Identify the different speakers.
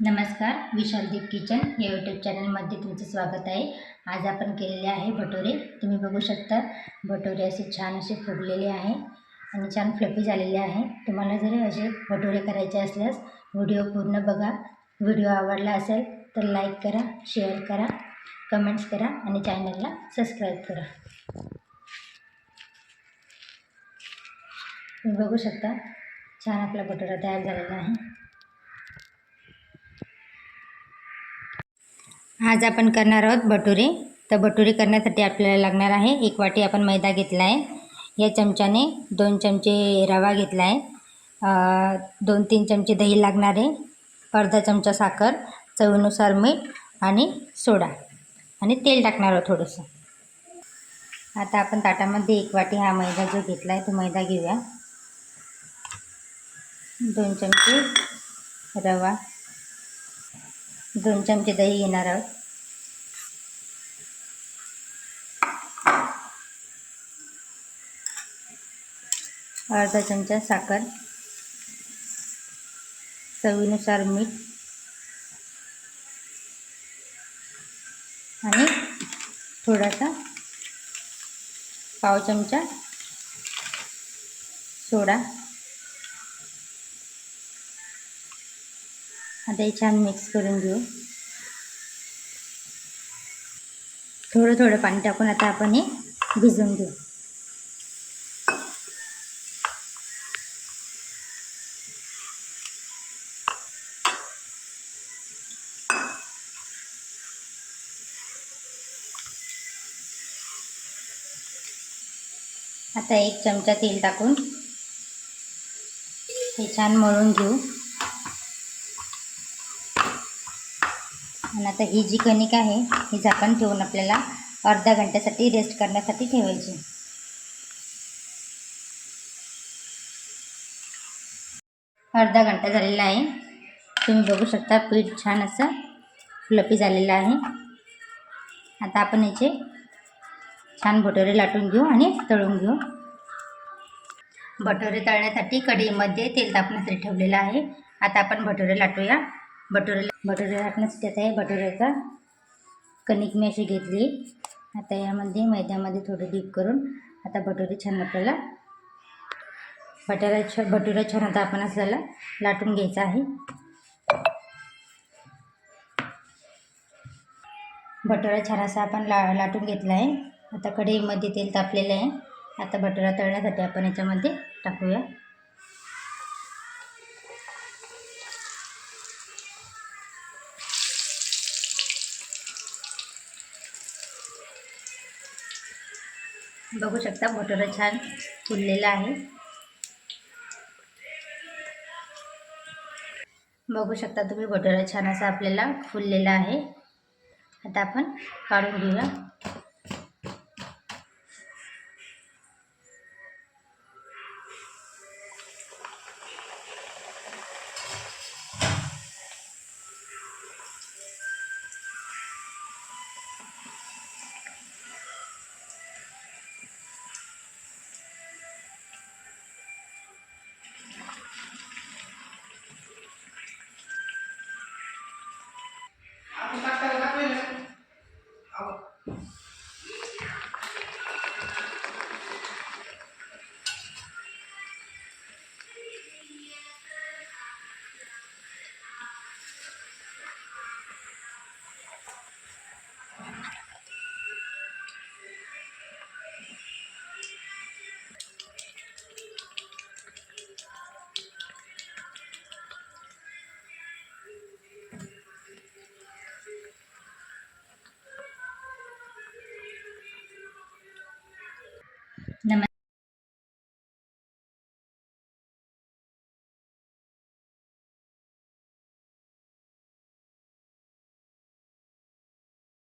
Speaker 1: नमस्कार विशालदीप किचन या यूट्यूब चॅनलमध्ये तुमचं स्वागत आहे. आज आपण केलेले आहे भटोरे. तुम्ही बघू शकता भटोरे असे छान असे फुगलेले आहे आणि छान फ्लफी झालेले आहे. तुम्हाला जर असे भटोरे करायचे असल्यास व्हिडिओ पूर्ण बघा. व्हिडिओ आवडला असेल तर लाईक करा शेअर करा कमेंट्स करा आणि चॅनलला सबस्क्राईब करा. तुम्ही बघू शकता छान आपला भटोरा तयार झालेला आहे. आज आपण करणार आहोत भटुरे. तर भटुरे करण्यासाठी आपल्याला लागणार आहे एक वाटी आपण मैदा घेतला आहे. या चमच्याने दोन चमचे रवा घेतला आहे. दोन तीन चमचे दही लागणार आहे. अर्धा चमचा साखर चवीनुसार मीठ आणि सोडा. आणि तेल टाकणार आहोत थोडंसं. आता आपण ताटामध्ये एक वाटी हा मैदा जो घेतला आहे तो मैदा घेऊया. दोन चमचे रवा. दोन चमचे दही घेणार आहोत. अर्धा चमचा साखर चवीनुसार मीठ आणि थोडासा पाव चमचा सोडा. आता हे छान मिक्स करून घेऊ. थोडं थोडं पाणी टाकून आता आपण हे भिजवून घेऊ. आता एक चमचा तेल टाकून हे छान मळून घेऊ. आणि आता ही जी कणिक आहे ही झाकण ठेवून आपल्याला अर्धा घंट्यासाठी रेस्ट करण्यासाठी ठेवायची. अर्धा घंटा झालेला आहे. तुम्ही बघू शकता पीठ छान असं फ्लपी झालेलं आहे. आता आपण याचे छान भटोरे लाटून घेऊ आणि तळून घेऊ. भटोरे तळण्यासाठी कढईमध्ये तेल तापण्यासाठी ठेवलेलं आहे. आता आपण भटोरे लाटूया. भटुरे भटोरे लाटण्यासाठी आता आहे. भटोऱ्याचा कणिक मी अशी घेतली. आता यामध्ये मैद्यामध्ये थोडं डीप करून आता भटुरे छान आपल्याला बटारा छ भटुरा छान आता आपण आपल्याला लाटून घ्यायचा आहे. भटुरा छान असा आपण ला लाटून घेतला आहे. आता कढईमध्ये तेल तापलेलं आहे. आता भटुरा तळण्यासाठी आपण याच्यामध्ये टाकूया. बघू शकता मोटर छान फुललेला आहे. बघू शकता तुम्ही भटोरा छान असा आपल्याला फुललेला आहे. आता आपण काढून घेऊया.